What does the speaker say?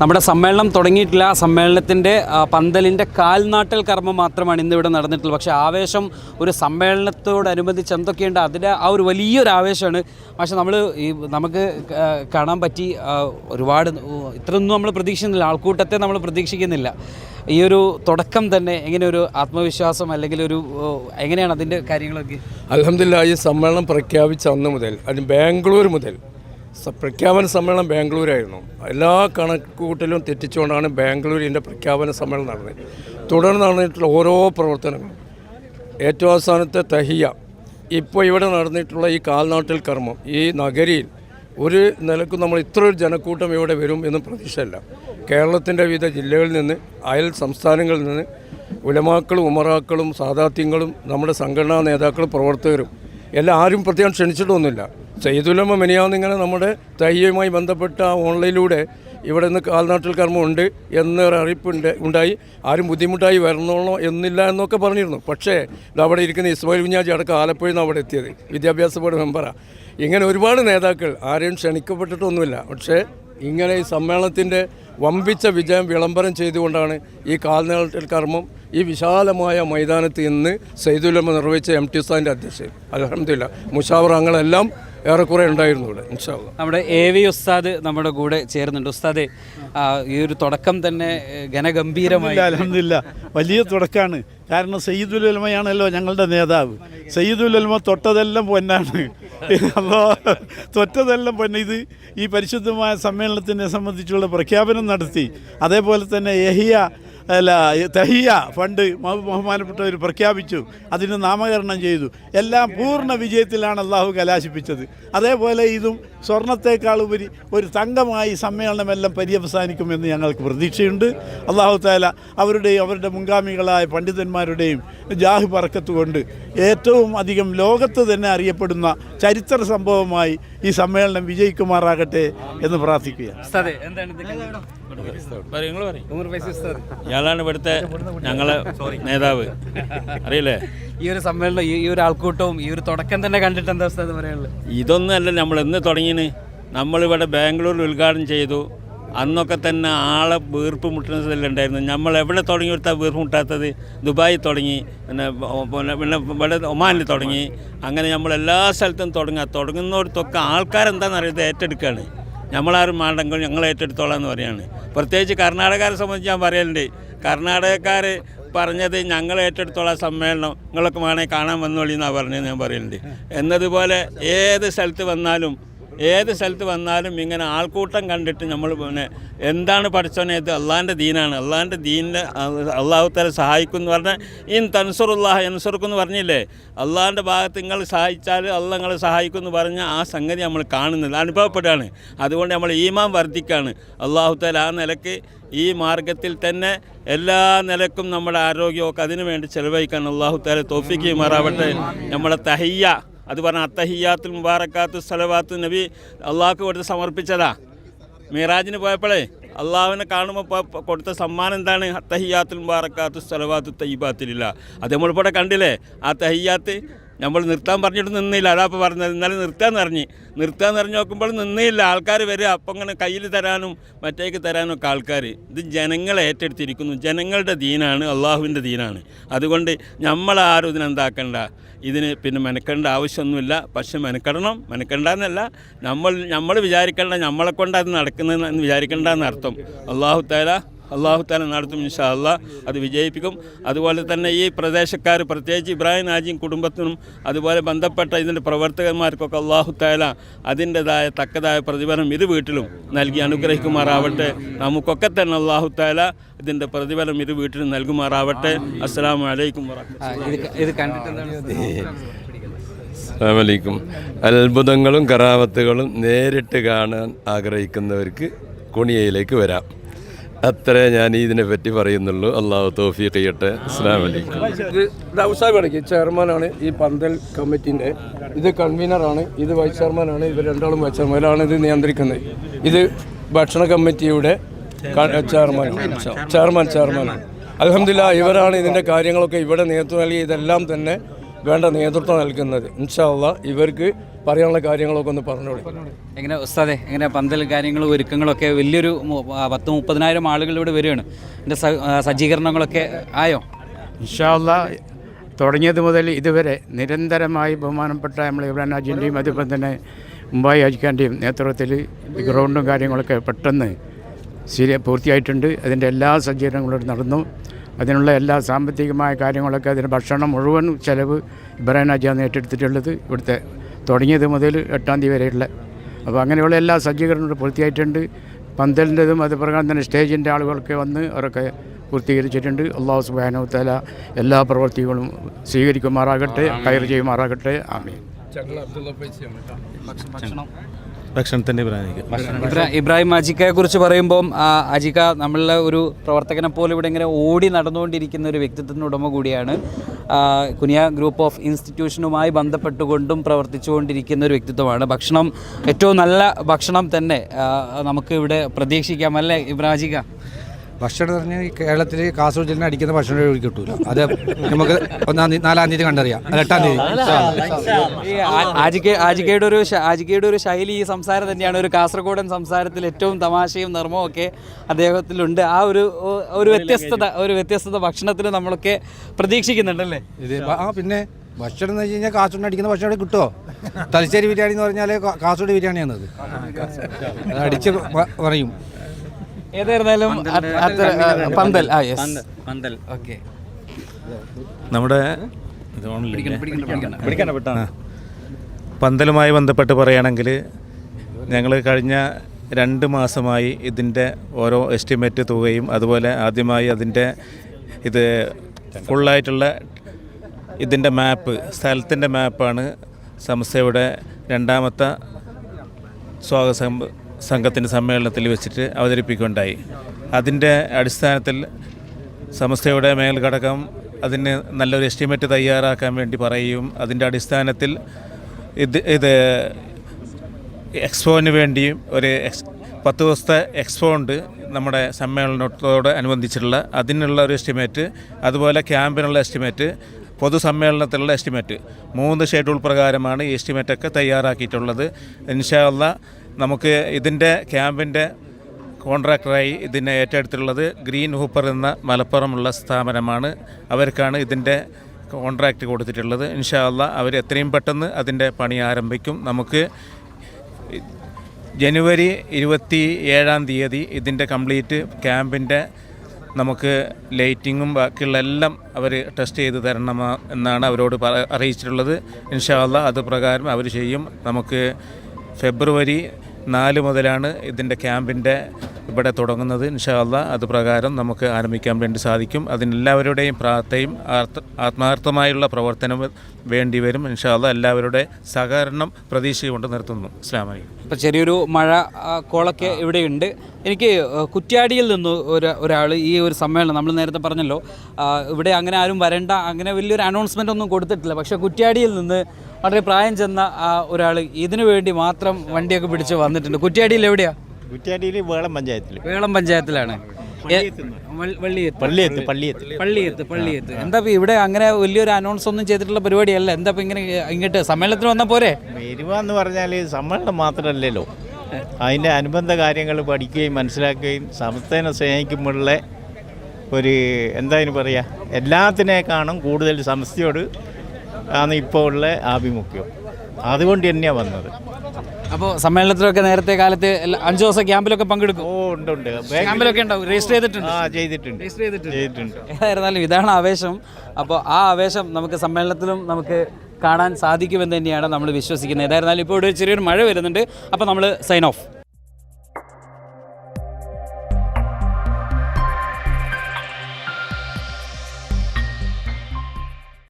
നമ്മുടെ സമ്മേളനം തുടങ്ങിയിട്ടില്ല. സമ്മേളനത്തിന്റെ പന്തലിന്റെ കാൽനാട്ടൽ കർമ്മം മാത്രമാണ് ഇന്ന് ഇന്നിവിടെ നടന്നിട്ടുള്ളത്. പക്ഷേ ആവേശം ഒരു സമ്മേളനത്തോടനുബന്ധിച്ച് എന്തൊക്കെയുണ്ട്? അതിന്റെ ആ ഒരു വലിയൊരു ആവേശമാണ്. പക്ഷേ നമ്മൾ ഈ നമുക്ക് കാണാൻ പറ്റി ഒരുപാട് ഇത്രയൊന്നും നമ്മൾ പ്രതീക്ഷിക്കുന്നില്ല. ആൾക്കൂട്ടത്തെ നമ്മൾ പ്രതീക്ഷിക്കുന്നില്ല. ഈ ഒരു തുടക്കം തന്നെ എങ്ങനെ ഒരു ആത്മവിശ്വാസം അല്ലെങ്കിൽ ഒരു എങ്ങനെയാണ് അതിന്റെ കാര്യങ്ങളൊക്കെ? അലഹമില്ല ഈ സമ്മേളനം പ്രഖ്യാപിച്ച അന്ന് മുതൽ അതിന് ബാംഗ്ലൂർ മുതൽ പ്രഖ്യാപന സമ്മേളനം ബാംഗ്ലൂരായിരുന്നു. എല്ലാ കണക്കുകൂട്ടലും തെറ്റിച്ചുകൊണ്ടാണ് ബാംഗ്ലൂരിന്റെ പ്രഖ്യാപന സമ്മേളനം നടന്നത്. തുടർന്ന് നടന്നിട്ടുള്ള ഓരോ പ്രവർത്തനങ്ങളും. ഏറ്റവും അവസാനത്തെ തഹിയ. ഇപ്പോൾ ഇവിടെ നടന്നിട്ടുള്ള ഈ കാൽനാട്ടിൽ കർമ്മം ഈ നഗരിയിൽ ഒരു നിലക്കും നമ്മൾ ഇത്ര ഒരു ജനക്കൂട്ടം ഇവിടെ വരും എന്ന് പ്രതീക്ഷയല്ല. കേരളത്തിന്റെ വിവിധ ജില്ലകളിൽ നിന്ന് അയൽ സംസ്ഥാനങ്ങളിൽ നിന്ന് ഉലമാക്കളും ഉമറാക്കളും സാദാത്യങ്ങളും നമ്മുടെ സംഘടനാ നേതാക്കളും പ്രവർത്തകരും എല്ലാം ആരും പ്രത്യേകം ക്ഷണിച്ചിട്ടൊന്നുമില്ല. സയ്യിദുലമ മെനിയാന്നിങ്ങനെ നമ്മുടെ തയ്യയുമായി ബന്ധപ്പെട്ട ഓൺലൈനിലൂടെ ഇവിടെ നിന്ന് കാൽനാട്ടിൽ കർമ്മമുണ്ട് എന്നൊരു അറിയിപ്പുണ്ട് ഉണ്ടായി. ആരും ബുദ്ധിമുട്ടായി വരണോളോ എന്നില്ല എന്നൊക്കെ പറഞ്ഞിരുന്നു. പക്ഷേ അവിടെ ഇരിക്കുന്ന ഇസ്മായിൽ കുഞ്ഞാജി അടക്കം ആലപ്പുഴയിൽ നിന്ന് അവിടെ എത്തിയത്. വിദ്യാഭ്യാസ ബോർഡ് മെമ്പറാണ് ഇങ്ങനെ ഒരുപാട് നേതാക്കൾ ആരെയും ക്ഷണിക്കപ്പെട്ടിട്ടൊന്നുമില്ല. പക്ഷേ ഇങ്ങനെ ഈ സമ്മേളനത്തിന്റെ വമ്പിച്ച വിജയം വിളംബരം ചെയ്തുകൊണ്ടാണ് ഈ കാൽനടൽ കർമ്മം ഈ വിശാലമായ മൈതാനത്ത് ഇന്ന് സൈദുലമ നിർവഹിച്ച എം ടി ഉസ്താദിന്റെ അധ്യക്ഷൻ. അലഹമില്ല മുഷാവർ അങ്ങളെല്ലാം ഏറെക്കുറെ ഉണ്ടായിരുന്നു ഇവിടെ നമ്മുടെ എ വി ഉസ്താദ് നമ്മുടെ കൂടെ ചേരുന്നുണ്ട്. ഉസ്താദ് ഈ ഒരു തുടക്കം തന്നെ ഘനഗംഭീരമായി. അലഹമില്ല വലിയ തുടക്കമാണ് കാരണം സയ്യിദുൽ ഉലമയാണല്ലോ ഞങ്ങളുടെ നേതാവ്. സയ്യിദുൽ ഉലമ തൊട്ടതെല്ലാം പൊന്നാണ്. അപ്പോൾ തൊട്ടതെല്ലാം പൊന്ന. ഇത് ഈ പരിശുദ്ധമായ സമ്മേളനത്തിനെ സംബന്ധിച്ചുള്ള പ്രഖ്യാപനം നടത്തി. അതേപോലെ തന്നെ യഹിയ അല്ല തഹിയ ഫണ്ട് ബഹുമാനപ്പെട്ടവർ പ്രഖ്യാപിച്ചു അതിന് നാമകരണം ചെയ്തു. എല്ലാം പൂർണ വിജയത്തിലാണ് അള്ളാഹു കലാശിപ്പിച്ചത്. അതേപോലെ ഇതും സ്വർണത്തേക്കാൾ ഉപരി ഒരു തങ്കമായി സമ്മേളനമെല്ലാം പര്യവസാനിക്കുമെന്ന് ഞങ്ങൾക്ക് പ്രതീക്ഷയുണ്ട്. അള്ളാഹു താല അവരുടെയും അവരുടെ മുൻഗാമികളായ പണ്ഡിതന്മാരുടെയും ജാഹ് പറക്കത്തുകൊണ്ട് ഏറ്റവും അധികം ലോകത്ത് തന്നെ അറിയപ്പെടുന്ന ചരിത്ര സംഭവമായി ഈ സമ്മേളനം വിജയിക്കുമാറാകട്ടെ എന്ന് പ്രാർത്ഥിക്കുകയാണ്. ഇയാളാണ് ഇവിടുത്തെ ഞങ്ങളെ നേതാവ്. അറിയില്ലേ? ഈ ഒരു സമ്മേളനം ഈ ഒരു ആൾക്കൂട്ടവും ഈ ഒരു തുടക്കം തന്നെ കണ്ടിട്ട് എന്താ പറയാനുള്ളത്? ഇതൊന്നും അല്ല നമ്മൾ എന്ന് തുടങ്ങിന്. നമ്മളിവിടെ ബാംഗ്ലൂരിൽ ഉദ്ഘാടനം ചെയ്തു. അന്നൊക്കെ തന്നെ ആളെ വീർപ്പ് മുട്ടുന്നതിലുണ്ടായിരുന്നു നമ്മൾ എവിടെ തുടങ്ങി കൊടുത്താൽ വീർപ്പ് മുട്ടാത്തത്? ദുബായി തുടങ്ങി. പിന്നെ പിന്നെ ഇവിടെ ഒമാനിൽ തുടങ്ങി. അങ്ങനെ നമ്മൾ എല്ലാ സ്ഥലത്തും തുടങ്ങുക. തുടങ്ങുന്നവർക്കൊക്കെ ആൾക്കാരെന്താണെന്ന് അറിയാതെ ഏറ്റെടുക്കുകയാണ്. നമ്മളാരും മാണ്ടെങ്കിൽ ഞങ്ങൾ ഏറ്റെടുത്തോളാം എന്ന് പറയാണ്. പ്രത്യേകിച്ച് കർണാടകക്കാരെ സംബന്ധിച്ച് ഞാൻ പറയലുണ്ട്. കർണാടകക്കാർ പറഞ്ഞത് ഞങ്ങൾ ഏറ്റെടുത്തോളാം സമ്മേളനം നിങ്ങളൊക്കെ വേണേൽ കാണാൻ വന്നോളി എന്നാണ് പറഞ്ഞത് ഞാൻ പറയലുണ്ട്. എന്നതുപോലെ ഏത് സ്ഥലത്ത് വന്നാലും ഏത് സ്ഥലത്ത് വന്നാലും ഇങ്ങനെ ആൾക്കൂട്ടം കണ്ടിട്ട് നമ്മൾ പിന്നെ എന്താണ് പഠിച്ചോനെ ഇത് അള്ളാഹിന്റെ ദീനാണ്. അള്ളാഹിന്റെ ദീനിനെ അള്ളാഹു തല സഹായിക്കും എന്ന് പറഞ്ഞാൽ ഇൻ തൻസുറുല്ലാഹ് എൻസുറുക്കും എന്ന് പറഞ്ഞില്ലേ? അള്ളാഹിന്റെ ഭാഗത്ത് നിങ്ങൾ സഹായിച്ചാൽ അള്ളാഹ് നിങ്ങളെ സഹായിക്കും എന്ന് പറഞ്ഞ ആ സംഗതി നമ്മൾ കാണുന്നില്ല അനുഭവപ്പെടുകയാണ്. അതുകൊണ്ട് നമ്മൾ ഈമാൻ വർദ്ധിക്കുകയാണ്. അള്ളാഹു തല ആ നിലയ്ക്ക് ഈ മാർഗത്തിൽ തന്നെ എല്ലാ നിലക്കും നമ്മുടെ ആരോഗ്യമൊക്കെ അതിനു വേണ്ടി ചെലവഴിക്കാൻ അള്ളാഹു താല തോഫിക്ക് മാറാവട്ടെ. നമ്മളെ തഹയ്യ അത് പറഞ്ഞ അത്തഹിയാത്തുൽ മുബാറക്കാത്തു സലവാത്തു നബി അള്ളാഹ്ക്ക് കൊടുത്ത് സമർപ്പിച്ചതാ. മീറാജിന് പോയപ്പോഴേ അള്ളാഹുവിനെ കാണുമ്പോൾ കൊടുത്ത സമ്മാനം എന്താണ്? അത്തഹിയാത്തുൽ മുബാറക്കാത്തു സലവാത്തു തയ്യബാത്തിലില്ല അത് നമ്മളിപ്പോടെ കണ്ടില്ലേ? ആ തഹിയാത്ത് നമ്മൾ നിർത്താൻ പറഞ്ഞിട്ട് നിന്നില്ല. അതാ ഇപ്പോൾ പറഞ്ഞത്. ഇന്നലെ നിർത്താന്ന് പറഞ്ഞ്. നിർത്താന്ന് പറഞ്ഞ് നോക്കുമ്പോൾ നിന്നില്ല. ആൾക്കാർ വരിക. അപ്പം ഇങ്ങനെ കയ്യിൽ തരാനും മറ്റേക്ക് തരാനും ഒക്കെ ആൾക്കാർ ഇത് ജനങ്ങളെ ഏറ്റെടുത്തിരിക്കുന്നു. ജനങ്ങളുടെ ദീനാണ്. അള്ളാഹുവിന്റെ ദീനാണ്. അതുകൊണ്ട് നമ്മളാരും ഇതിനെന്താക്കണ്ട ഇതിന് പിന്നെ മെനക്കേണ്ട ആവശ്യമൊന്നുമില്ല. പക്ഷെ മെനക്കെടണം. മെനക്കെണ്ടെന്നല്ല നമ്മൾ നമ്മൾ വിചാരിക്കേണ്ട. നമ്മളെ കൊണ്ട് അത് നടക്കുന്നതെന്ന് വിചാരിക്കേണ്ടെന്ന് അർത്ഥം. അള്ളാഹു താല അള്ളാഹു താല നടത്തും ഇൻഷാ അള്ളാ. അത് വിജയിപ്പിക്കും. അതുപോലെ തന്നെ ഈ പ്രദേശക്കാർ പ്രത്യേകിച്ച് ഇബ്രാഹിം നാജിയും കുടുംബത്തിനും അതുപോലെ ബന്ധപ്പെട്ട ഇതിന്റെ പ്രവർത്തകന്മാർക്കൊക്കെ അള്ളാഹു താല അതിന്റെതായ തക്കതായ പ്രതിഫലം ഇരു വീട്ടിലും നൽകി അനുഗ്രഹിക്കുമാറാവട്ടെ. നമുക്കൊക്കെ തന്നെ അള്ളാഹു താല ഇതിന്റെ പ്രതിഫലം ഇരു വീട്ടിലും നൽകുമാറാവട്ടെ. അസ്സാം വലൈക്കും ഇത് കണ്ടിട്ട് എന്താണ് അസ്സാമലൈക്കും അത്ഭുതങ്ങളും കറാമത്തുകളും നേരിട്ട് കാണാൻ ആഗ്രഹിക്കുന്നവർക്ക് കുണിയയിലേക്ക് വരാം. അത്രേ ഞാൻ ഇതിനെ പറ്റി പറയുന്നുള്ളൂ. അള്ളാഹു തോഫീഖ് ചെയ്യട്ടെ. അസ്ലാം വലൈക്കും ദൗസാബിടയ്ക്ക് ചെയർമാനാണ് ഈ പന്തൽ കമ്മിറ്റിന്റെ ഇത് കൺവീനറാണ്. ഇത് വൈസ് ചെയർമാനാണ്. ഇവർ രണ്ടാളും വൈസ് ചെയർമാനാണ് ഇത് നിയന്ത്രിക്കുന്നത്. ഇത് ഭക്ഷണ കമ്മിറ്റിയുടെ ചെയർമാൻ ചെയർമാനാണ്. ചെയർമാൻ ചെയർമാനാണ്. അലഹമില്ല ഇവരാണ് ഇതിന്റെ കാര്യങ്ങളൊക്കെ ഇവിടെ നേതൃത്വം നൽകി. ഇതെല്ലാം തന്നെ വേണ്ട നേതൃത്വം നൽകുന്നത്. ഇൻഷാ അള്ളാ ഇവർക്ക് പറയാനുള്ള കാര്യങ്ങളൊക്കെ ഒന്ന് പറഞ്ഞോളൂ എങ്ങനെ ഉസ്താദെ എങ്ങനെ പന്തൽ കാര്യങ്ങളും ഒരുക്കങ്ങളൊക്കെ വലിയൊരു പത്ത് മുപ്പതിനായിരം ആളുകൾ ഇവിടെ വരികയാണ്. എന്റെ സജ്ജീകരണങ്ങളൊക്കെ ആയോ? ഇൻഷാല്ല തുടങ്ങിയത് മുതൽ ഇതുവരെ നിരന്തരമായി ബഹുമാനപ്പെട്ട നമ്മൾ ഇബ്രാഹിം ഹാജിന്റെയും അതുപോലെ തന്നെ മുംബൈ അജിക്കാന്റെയും നേതൃത്വത്തിൽ ഗ്രൗണ്ടും കാര്യങ്ങളൊക്കെ പെട്ടെന്ന് ശരി പൂർത്തിയായിട്ടുണ്ട്. അതിന്റെ എല്ലാ സജ്ജീകരണങ്ങളും നടന്നു. അതിനുള്ള എല്ലാ സാമ്പത്തികമായ കാര്യങ്ങളൊക്കെ അതിന് ഭക്ഷണം മുഴുവൻ ചിലവ് ഇബ്രാഹിം ഹാജിയാണ് ഏറ്റെടുത്തിട്ടുള്ളത്. ഇവിടുത്തെ തുടങ്ങിയത് മുതൽ എട്ടാം തീയതി വരെയുള്ള. അപ്പോൾ അങ്ങനെയുള്ള എല്ലാ സജ്ജീകരണങ്ങളും പൂർത്തിയായിട്ടുണ്ട്. പന്തലിന്റെതും അതുപ്രകാരം തന്നെ സ്റ്റേജിന്റെ ആളുകളൊക്കെ വന്ന് അവരൊക്കെ പൂർത്തീകരിച്ചിട്ടുണ്ട്. അള്ളാഹു സുബാനോ തല എല്ലാ പ്രവർത്തികളും സ്വീകരിക്കുമാറാകട്ടെ കയർ ചെയ്യുമാറാകട്ടെ. ആമീൻ. ഭക്ഷണത്തിന്റെ ഇബ്രാഹിം അജിക്കയെ കുറിച്ച് പറയുമ്പോൾ അജിക്ക നമ്മളുടെ ഒരു പ്രവർത്തകനെ പോലെ ഇവിടെ ഇങ്ങനെ ഓടി നടന്നുകൊണ്ടിരിക്കുന്ന ഒരു വ്യക്തിത്വത്തിന് ഉടമ കൂടിയാണ്. കുനിയ ഗ്രൂപ്പ് ഓഫ് ഇൻസ്റ്റിറ്റ്യൂഷനുമായി ബന്ധപ്പെട്ടുകൊണ്ടും പ്രവർത്തിച്ചുകൊണ്ടിരിക്കുന്ന ഒരു വ്യക്തിത്വമാണ്. ഭക്ഷണം ഏറ്റവും നല്ല ഭക്ഷണം തന്നെ നമുക്ക് ഇവിടെ പ്രതീക്ഷിക്കാം. അല്ലേ ഇബ്രാഹിം അജിക്ക? ഭക്ഷണം എന്ന് പറഞ്ഞാൽ കേരളത്തിൽ കാസർഗോഡ് ജില്ല അടിക്കുന്ന ഭക്ഷണം ഒഴിവ് കിട്ടൂല. അത് നമുക്ക് ഒന്നാം തീയതി നാലാം തീയതി കണ്ടറിയാം. എട്ടാം തീയതി. ആജികയുടെ ഒരു ആജികയുടെ ഒരു ശൈലി ഈ സംസാരം തന്നെയാണ്. ഒരു കാസർഗോഡൻ സംസാരത്തിൽ ഏറ്റവും തമാശയും നർമ്മവും ഒക്കെ അദ്ദേഹത്തിലുണ്ട്. ആ ഒരു ഒരു വ്യത്യസ്തത ഒരു വ്യത്യസ്തത ഭക്ഷണത്തിൽ നമ്മളൊക്കെ പ്രതീക്ഷിക്കുന്നുണ്ടല്ലേ? ആ പിന്നെ ഭക്ഷണം എന്ന് വെച്ച് കഴിഞ്ഞാൽ കാസർഗോഡ് അടിക്കുന്ന ഭക്ഷണം അവിടെ കിട്ടുമോ തലശ്ശേരി ബിരിയാണി എന്ന് പറഞ്ഞാൽ കാസർഗോഡ് ബിരിയാണിയാണ് അത് അത് അടിച്ച് പറയും. ഏതായിരുന്നാലും പന്തൽ. ആ യെസ് പന്തൽ ഓക്കെ. നമ്മുടെ പന്തലുമായി ബന്ധപ്പെട്ട് പറയുകയാണെങ്കിൽ ഞങ്ങൾ കഴിഞ്ഞ രണ്ട് മാസമായി ഇതിന്റെ ഓരോ എസ്റ്റിമേറ്റ് തുകയും അതുപോലെ ആദ്യമായി അതിന്റെ ഇത് ഫുള്ളായിട്ടുള്ള ഇതിന്റെ മാപ്പ് സ്ഥലത്തിന്റെ മാപ്പാണ് സംസ്ഥയുടെ രണ്ടാമത്തെ സ്വാഗത സംഘത്തിന്റെ സമ്മേളനത്തിൽ വെച്ചിട്ട് അവതരിപ്പിക്കുകയുണ്ടായി. അതിന്റെ അടിസ്ഥാനത്തിൽ സംസ്ഥയുടെ മേൽഘടകം അതിന് നല്ലൊരു എസ്റ്റിമേറ്റ് തയ്യാറാക്കാൻ വേണ്ടി പറയുകയും അതിന്റെ അടിസ്ഥാനത്തിൽ ഇത് ഇത് എക്സ്പോന് വേണ്ടിയും ഒരു എക്സ് പത്ത് ദിവസത്തെ എക്സ്പോ ഉണ്ട് നമ്മുടെ സമ്മേളനത്തോട് അനുബന്ധിച്ചിട്ടുള്ള. അതിനുള്ള ഒരു എസ്റ്റിമേറ്റ് അതുപോലെ ക്യാമ്പിനുള്ള എസ്റ്റിമേറ്റ് പൊതുസമ്മേളനത്തിലുള്ള എസ്റ്റിമേറ്റ്. മൂന്ന് ഷെഡ്യൂൾ പ്രകാരമാണ് ഈ എസ്റ്റിമേറ്റൊക്കെ തയ്യാറാക്കിയിട്ടുള്ളത്. ഇൻഷാല്ല നമുക്ക് ഇതിന്റെ ക്യാമ്പിന്റെ കോൺട്രാക്ടറായി ഇതിനെ ഏറ്റെടുത്തിട്ടുള്ളത് ഗ്രീൻ ഹൂപ്പർ എന്ന മലപ്പുറമുള്ള സ്ഥാപനമാണ്. അവർക്കാണ് ഇതിന്റെ കോൺട്രാക്റ്റ് കൊടുത്തിട്ടുള്ളത്. ഇൻഷാല്ല അവർ എത്രയും പെട്ടെന്ന് അതിന്റെ പണി ആരംഭിക്കും. നമുക്ക് ജനുവരി ഇരുപത്തി ഏഴാം തീയതി ഇതിന്റെ കംപ്ലീറ്റ് ക്യാമ്പിന്റെ നമുക്ക് ലൈറ്റിങ്ങും ബാക്കിയുള്ള എല്ലാം അവർ ടെസ്റ്റ് ചെയ്ത് തരണം എന്നാണ് അവരോട് അറിയിച്ചിട്ടുള്ളത്. ഇൻഷാല്ല അത് പ്രകാരം അവർ ചെയ്യും. നമുക്ക് ഫെബ്രുവരി നാല് മുതലാണ് ഇതിന്റെ ക്യാമ്പിന്റെ ഇവിടെ തുടങ്ങുന്നത്. ഇൻഷാല്ല അത് പ്രകാരം നമുക്ക് ആരംഭിക്കാൻ വേണ്ടി സാധിക്കും. അതിനെല്ലാവരുടെയും പ്രാർത്ഥയും ആത്മാർത്ഥമായുള്ള പ്രവർത്തനം വേണ്ടി വരും. ഇൻഷാല്ല എല്ലാവരുടെ സഹകരണം പ്രതീക്ഷയുകൊണ്ട് നിർത്തുന്നു. ഇസ്ലാമായി ഇപ്പം ചെറിയൊരു മഴ കോളൊക്കെ ഇവിടെയുണ്ട്. എനിക്ക് കുറ്റ്യാടിയിൽ നിന്ന് ഒരു ഒരാൾ ഈ ഒരു സമ്മേളനം നമ്മൾ നേരത്തെ പറഞ്ഞല്ലോ. ഇവിടെ അങ്ങനെ ആരും വരണ്ട അങ്ങനെ വലിയൊരു അനൗൺസ്മെന്റ് ഒന്നും കൊടുത്തിട്ടില്ല. പക്ഷേ കുറ്റ്യാടിയിൽ നിന്ന് വളരെ പ്രായം ചെന്ന ആ ഒരാൾ ഇതിനു വേണ്ടി മാത്രം വണ്ടിയൊക്കെ പിടിച്ച് വന്നിട്ടുണ്ട്. കുറ്റ്യാടിയിൽ എവിടെയാ? കുറ്റ്യാടിയിൽ വേളം പഞ്ചായത്തിൽ. വേളം പഞ്ചായത്തിലാണ്. പള്ളിയത്ത്. പള്ളിയത്ത് പള്ളിയത്ത്. എന്താ ഇവിടെ അങ്ങനെ വലിയൊരു അനൗൺസ് ഒന്നും ചെയ്തിട്ടുള്ള പരിപാടിയല്ല. എന്താ ഇങ്ങനെ ഇങ്ങോട്ട് സമ്മേളനത്തിന് വന്ന പോരെ? എന്ന് പറഞ്ഞാൽ സമ്മേളനം മാത്രമല്ലല്ലോ അതിന്റെ അനുബന്ധ കാര്യങ്ങൾ പഠിക്കുകയും മനസ്സിലാക്കുകയും സമസ്തനെ സ്നേഹിക്കുമ്പോഴുള്ള ഒരു എന്താ പറയുക എല്ലാത്തിനേക്കാളും കൂടുതൽ സംസ്ഥയോട് ആണ് ഇപ്പോൾ ഉള്ള ആഭിമുഖ്യം. അതുകൊണ്ട് തന്നെയാണ് വന്നത്. അപ്പോൾ സമ്മേളനത്തിലൊക്കെ നേരത്തെ കാലത്ത് അഞ്ചു ദിവസം ക്യാമ്പിലൊക്കെ പങ്കെടുക്കും. ഓ ഉണ്ട് ഉണ്ട്. ക്യാമ്പിലൊക്കെ ഉണ്ടാവും. രജിസ്റ്റർ ചെയ്തിട്ടുണ്ട്. ആ ചെയ്തിട്ടുണ്ട്. രജിസ്റ്റർ ചെയ്തിട്ടുണ്ട്. ചെയ്തിട്ടുണ്ട്. ഏതായിരുന്നാലും ഇതാണ് ആവേശം. അപ്പോൾ ആ ആവേശം നമുക്ക് സമ്മേളനത്തിലും നമുക്ക് കാണാൻ സാധിക്കുമെന്ന് തന്നെയാണ് നമ്മൾ വിശ്വസിക്കുന്നത്. ഏതായിരുന്നാലും ഇപ്പോൾ ഇവിടെ ഒരു ചെറിയൊരു മഴ വരുന്നുണ്ട്. അപ്പോൾ നമ്മൾ സൈൻ ഓഫ്